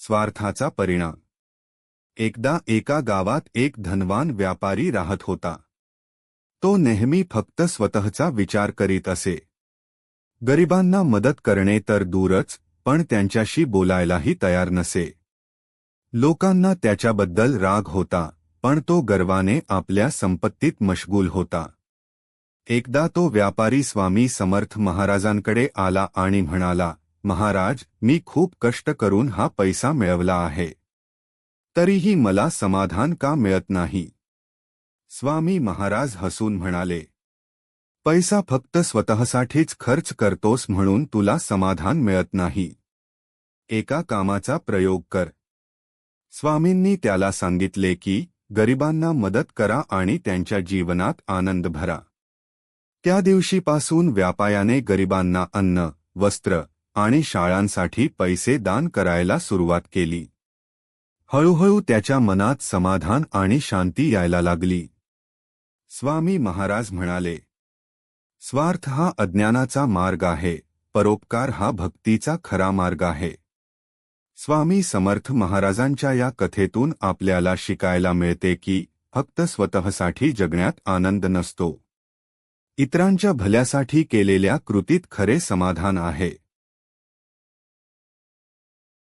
स्वार्थाचा परिणाम. एकदा एका गावात एक धनवान व्यापारी राहत होता. तो नेहमी फक्त स्वतःचा विचार करीत असे. गरिबांना मदत करणे तर दूरच पण त्यांच्याशी बोलायलाही तयार नसे. लोकांना त्याच्याबद्दल राग होता पण तो गर्वाने आपल्या संपत्तीत मशगूल होता. एकदा तो व्यापारी स्वामी समर्थ महाराजांकडे आला आणि म्हणाला महाराज मी खूप कष्ट करून हा पैसा मिळवला आहे. तरीही मला समाधान का मिळत नाही? स्वामी महाराज हसून म्हणाले पैसा फक्त स्वतःसाठीच खर्च करतोस म्हणून तुला समाधान मिळत नाही. एका कामाचा प्रयोग कर. स्वामींनी त्याला सांगितले की गरिबांना मदत करा आणि त्यांच्या जीवनात आनंद भरा. त्या दिवशीपासून व्यापायाने गरिबांना अन्न वस्त्र आणि शाळांसाठी पैसे दान करायला सुरुवात केली. हळूहळू त्याच्या मनात समाधान आणि शांती यायला लागली. स्वामी महाराज म्हणाले स्वार्थ हा अज्ञानाचा मार्ग आहे परोपकार हा भक्तीचा खरा मार्ग आहे. स्वामी समर्थ महाराजांच्या या कथेतून आपल्याला शिकायला मिळते की फक्त स्वतःसाठी जगण्यात आनंद नसतो. इतरांच्या भल्यासाठी केलेल्या कृतीत खरे समाधान आहे.